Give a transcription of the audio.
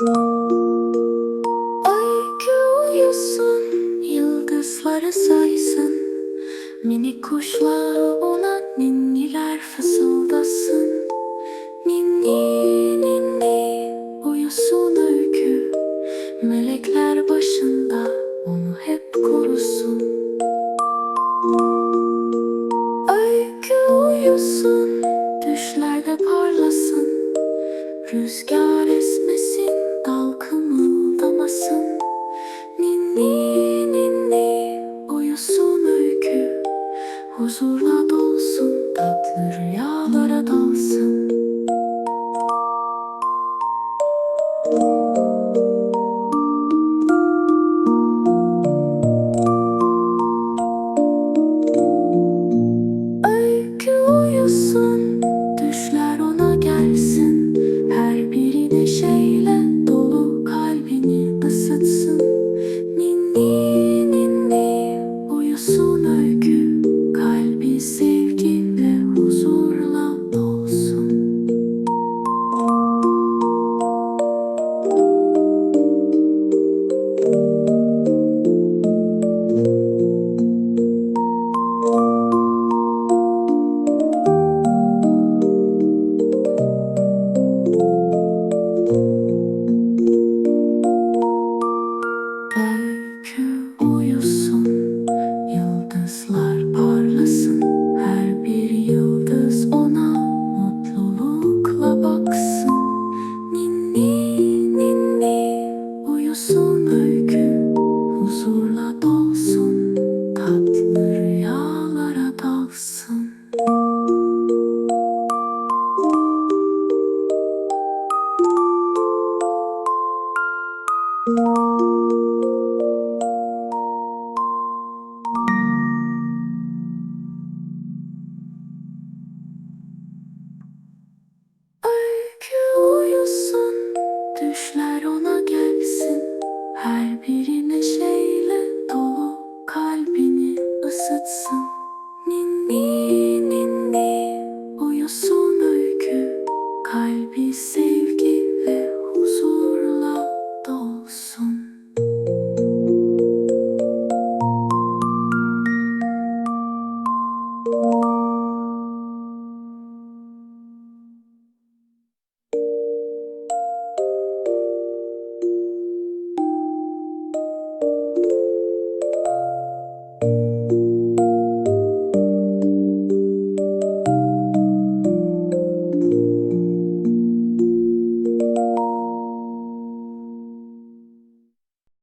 Belki uyusun Yıldızları saysın. Mini kuşlar ona ninniler fısıldasın. Ninni ninni uyusun öykü. Melekler başında onu hep korusun. Öykü uyusun düşlerde parlasın. Rüzgar ona gelsin. Her biri neşeyle